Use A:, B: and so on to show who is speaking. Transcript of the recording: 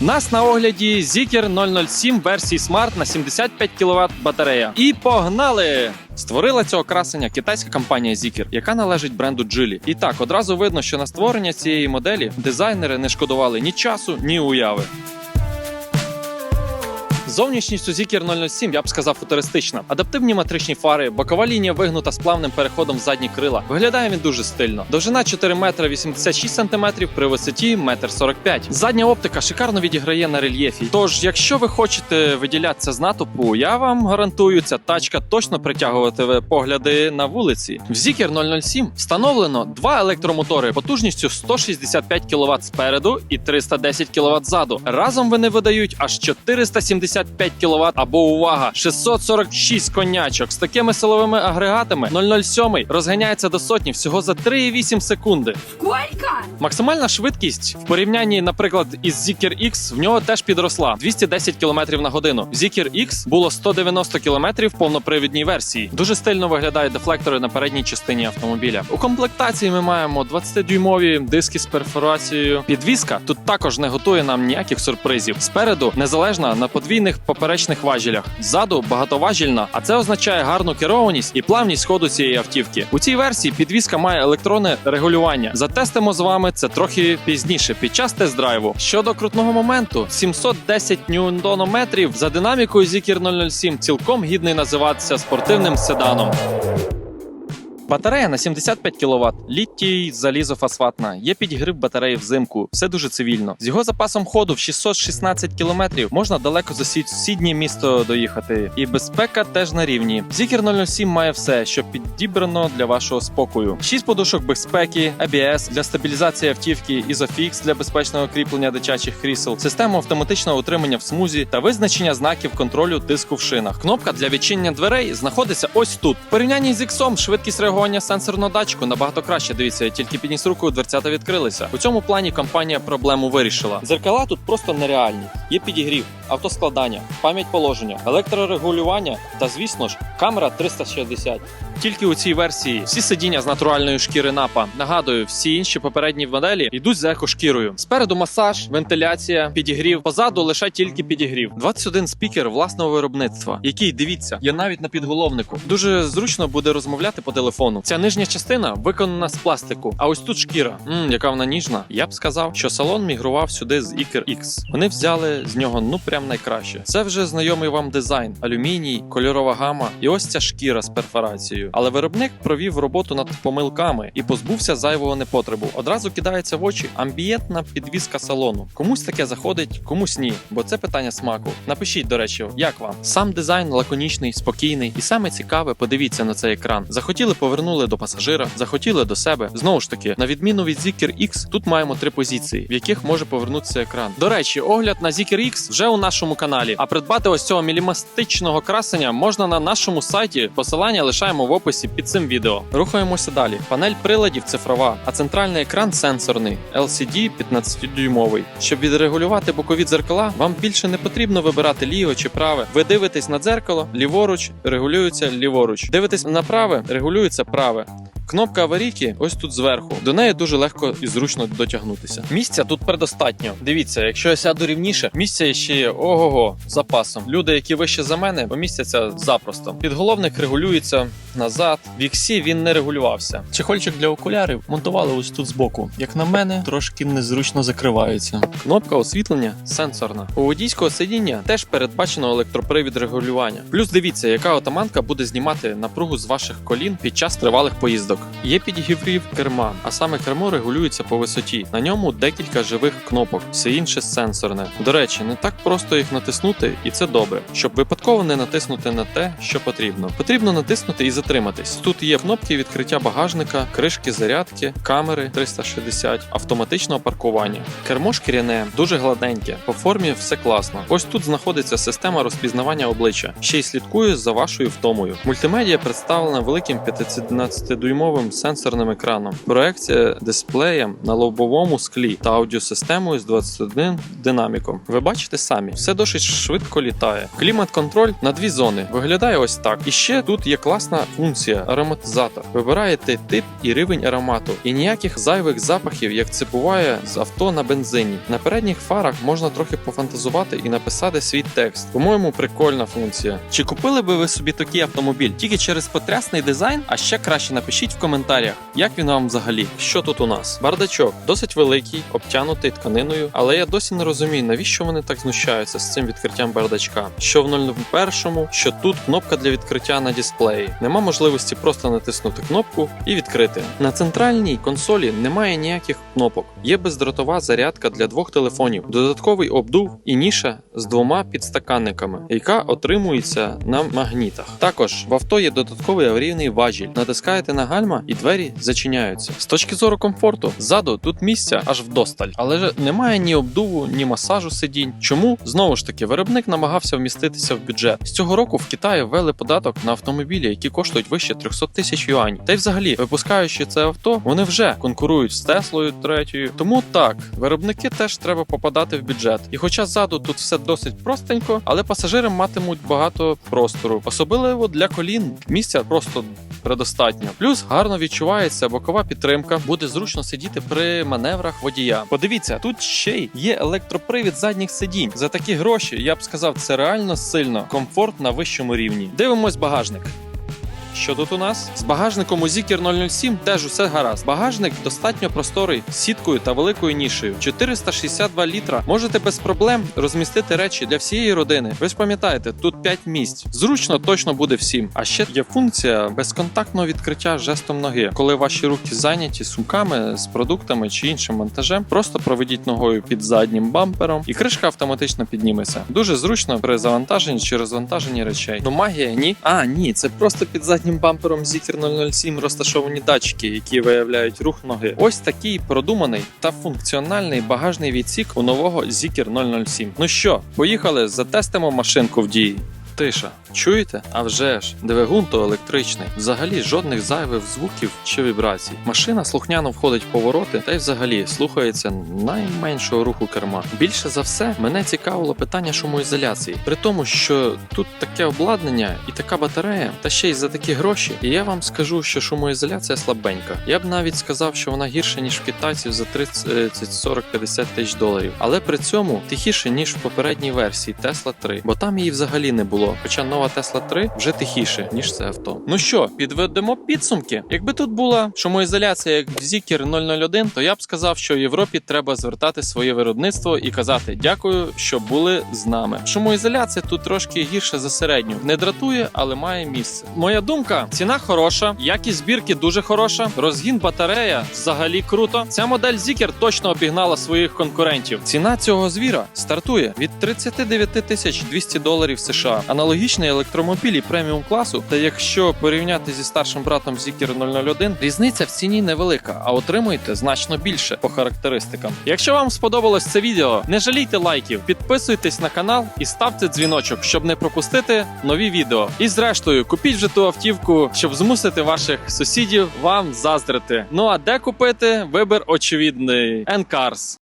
A: Нас на огляді Zikr 007 версії Smart на 75 кВт батарея. І погнали! Створила цього красення китайська компанія Zikr, яка належить бренду Geely. І так одразу видно, що на створення цієї моделі дизайнери не шкодували ні часу, ні уяви. Зовнішністю Zikr 007 я б сказав футуристична. Адаптивні матричні фари, бокова лінія вигнута з плавним переходом в задні крила. Виглядає він дуже стильно. Довжина 4 метра 86 сантиметрів при висоті 1,45 м. Задня оптика шикарно відіграє на рельєфі. Тож, якщо ви хочете виділятися з натовпу, я вам гарантую, ця тачка точно притягуватиме погляди на вулиці. В Zikr 007 встановлено два електромотори потужністю 165 кВт спереду і 310 кВт ззаду. Разом вони видають аж 475 кВт або увага 646 конячок. З такими силовими агрегатами 007 розганяється до сотні всього за 3,8 секунди.
B: Сколько?
A: Максимальна швидкість в порівнянні, наприклад, із Zikr X в нього теж підросла 210 км на годину. В Zikr X було 190 км в повнопривідній версії. Дуже стильно виглядають дефлектори на передній частині автомобіля. У комплектації ми маємо 20-дюймові диски з перфорацією. Підвізка тут також не готує нам ніяких сюрпризів. Спереду незалежна на подвійних поперечних важелях. Ззаду багатоважільна, а це означає гарну керованість і плавність ходу цієї автівки. У цій версії підвізка має електронне регулювання. Затестимо з вами це трохи пізніше під час тест-драйву. Щодо крутного моменту, 710 ньютонометрів за динамікою Zikr 007 цілком гідний називатися спортивним седаном. Батарея на 75 кВт, літій залізофосфатна. Є підігрів батареї взимку. Все дуже цивільно. З його запасом ходу в 616 км можна далеко за сусіднє місто доїхати. І безпека теж на рівні. Zikr 007 має все, що підібрано для вашого спокою. 6 подушок безпеки, ABS для стабілізації автівки, Isofix для безпечного кріплення дитячих крісел, систему автоматичного утримання в смузі та визначення знаків контролю тиску в шинах. Кнопка для відчинення дверей знаходиться ось тут. В порівнянні з X швидкість реагування сенсорного датчику набагато краще. Дивіться, я тільки підніс руку, дверцята відкрилися. У цьому плані компанія проблему вирішила. Дзеркала тут просто нереальні. Є підігрів, автоскладання, пам'ять положення, електрорегулювання та, звісно ж, камера 360. Тільки у цій версії всі сидіння з натуральної шкіри напа. Нагадую, всі інші попередні моделі йдуть з екошкірою. Спереду масаж, вентиляція, підігрів. Позаду лише тільки підігрів. 21 спікер власного виробництва, який дивіться, є навіть на підголовнику. Дуже зручно буде розмовляти по телефону. Ця нижня частина виконана з пластику. А ось тут шкіра. Мм, яка вона ніжна. Я б сказав, що салон мігрував сюди з Iker X. Вони взяли з нього ну прям найкраще. Це вже знайомий вам дизайн: алюміній, кольорова гама, і ось ця шкіра з перфорацією. Але виробник провів роботу над помилками і позбувся зайвого непотребу. Одразу кидається в очі амбієнтна підвізка салону. Комусь таке заходить, комусь ні, бо це питання смаку. Напишіть, до речі, як вам сам дизайн лаконічний, спокійний, і саме цікаве, подивіться на цей екран. Захотіли повернули до пасажира, захотіли до себе. Знову ж таки, на відміну від Zikr X, тут маємо три позиції, в яких може повернутися екран. До речі, огляд на Zikr X вже у нашому каналі. А придбати ось цього мінімалістичного красення можна на нашому сайті. Посилання лишаємо в описі під цим відео. Рухаємося далі. Панель приладів цифрова, а центральний екран сенсорний LCD 15-дюймовий. Щоб відрегулювати бокові дзеркала, вам більше не потрібно вибирати ліве чи праве. Ви дивитесь на дзеркало, ліворуч регулюється ліворуч. Дивитесь на праве, регулюється праве. Кнопка аварійки ось тут зверху. До неї дуже легко і зручно дотягнутися. Місця тут предостатньо. Дивіться, якщо я сяду рівніше, місця ще є ого-го запасом. Люди, які вище за мене, помістяться запросто. Підголовник регулюється назад. В іксі він не регулювався. Чехольчик для окулярів монтували ось тут збоку. Як на мене, трошки незручно закривається. Кнопка освітлення сенсорна. У водійського сидіння теж передбачено електропривід регулювання. Плюс дивіться, яка отаманка буде знімати напругу з ваших колін під час тривалих поїздок. Є підігрів керма, а саме кермо регулюється по висоті. На ньому декілька живих кнопок, все інше сенсорне. До речі, не так просто їх натиснути, і це добре, щоб випадково не натиснути на те, що потрібно. Потрібно натиснути і затриматись. Тут є кнопки відкриття багажника, кришки зарядки, камери 360, автоматичного паркування. Кермо шкіряне, дуже гладеньке, по формі все класно. Ось тут знаходиться система розпізнавання обличчя, ще й слідкує за вашою втомою. Мультимедіа представлена великим 15-дюймовим дюймовим сенсорним екраном, проекція дисплеєм на лобовому склі та аудіосистемою з 21 динаміком. Ви бачите самі, все досить швидко літає. Клімат-контроль на дві зони виглядає ось так. І ще тут є класна функція ароматизатор. Вибираєте тип і рівень аромату, і ніяких зайвих запахів, як це буває з авто на бензині. На передніх фарах можна трохи пофантазувати і написати свій текст. По-моєму, прикольна функція. Чи купили би ви собі такий автомобіль тільки через потрясний дизайн? А ще краще напишіть в коментарях, як він вам взагалі. Що тут у нас? Бардачок досить великий, обтянутий тканиною, але я досі не розумію, навіщо вони так знущаються з цим відкриттям бардачка. Що в 01, що тут кнопка для відкриття на дисплеї. Нема можливості просто натиснути кнопку і відкрити. На центральній консолі немає ніяких кнопок. Є бездротова зарядка для двох телефонів, додатковий обдув і ніша з двома підстаканниками, яка отримується на магнітах. Також в авто є додатковий аварійний важіль. Натискаєте на гальма і двері зачиняються. З точки зору комфорту, ззаду тут місця аж вдосталь, але ж немає ні обдуву, ні масажу сидінь. Чому знову ж таки виробник намагався вміститися в бюджет? З цього року в Китаї ввели податок на автомобілі, які коштують вище 300 тисяч юанів. Та й взагалі, випускаючи це авто, вони вже конкурують з Теслою третьою. Тому так, виробники теж треба попадати в бюджет. І хоча ззаду тут все досить простенько, але пасажири матимуть багато простору, особливо для колін. Місця просто предостатньо. Плюс гарно відчувається бокова підтримка, буде зручно сидіти при маневрах водія. Подивіться, тут ще й є електропривід задніх сидінь. За такі гроші я б сказав, це реально сильно комфорт на вищому рівні. Дивимось багажник. Що тут у нас? З багажником у Zikr 007 теж усе гаразд. Багажник достатньо просторий, сіткою та великою нішею. 462 літра. Можете без проблем розмістити речі для всієї родини. Ви ж пам'ятаєте, тут 5 місць. Зручно точно буде всім. А ще є функція безконтактного відкриття жестом ноги. Коли ваші руки зайняті сумками з продуктами чи іншим монтажем, просто проведіть ногою під заднім бампером, і кришка автоматично підніметься. Дуже зручно при завантаженні чи розвантаженні речей. Ну магія ні. А, ні, це просто під заднім бампером Zikr 007 розташовані датчики, які виявляють рух ноги. Ось такий продуманий та функціональний багажний відсік у нового Zikr 007. Ну що, поїхали, затестимо машинку в дії. Тиша, чуєте? А вже ж, двигун то електричний. Взагалі жодних зайвих звуків чи вібрацій. Машина слухняно входить в повороти та й взагалі слухається найменшого руху керма. Більше за все мене цікавило питання шумоізоляції. При тому, що тут таке обладнання і така батарея, та ще й за такі гроші. І я вам скажу, що шумоізоляція слабенька. Я б навіть сказав, що вона гірша ніж в китайців за 30, 40, 50 тисяч доларів. Але при цьому тихіше ніж в попередній версії Tesla 3, бо там її взагалі не було. Хоча нова Tesla 3 вже тихіше ніж це авто. Ну що, підведемо підсумки. Якби тут була шумоізоляція як в Zikr 001, то я б сказав, що в Європі треба звертати своє виробництво і казати дякую, що були з нами. Шумоізоляція тут трошки гірша за середню. Не дратує, але має місце. Моя думка: ціна хороша, якість збірки дуже хороша. Розгін батарея взагалі круто. Ця модель Zikr точно обігнала своїх конкурентів. Ціна цього звіра стартує від 39 тисяч 200 доларів США. Аналогічний електромобілі преміум класу. Та якщо порівняти зі старшим братом Zikr 001, різниця в ціні невелика, а отримуєте значно більше по характеристикам. Якщо вам сподобалось це відео, не жалійте лайків, підписуйтесь на канал і ставте дзвіночок, щоб не пропустити нові відео. І зрештою, купіть вже ту автівку, щоб змусити ваших сусідів вам заздрити. Ну а де купити? Вибір очевидний. N-Cars.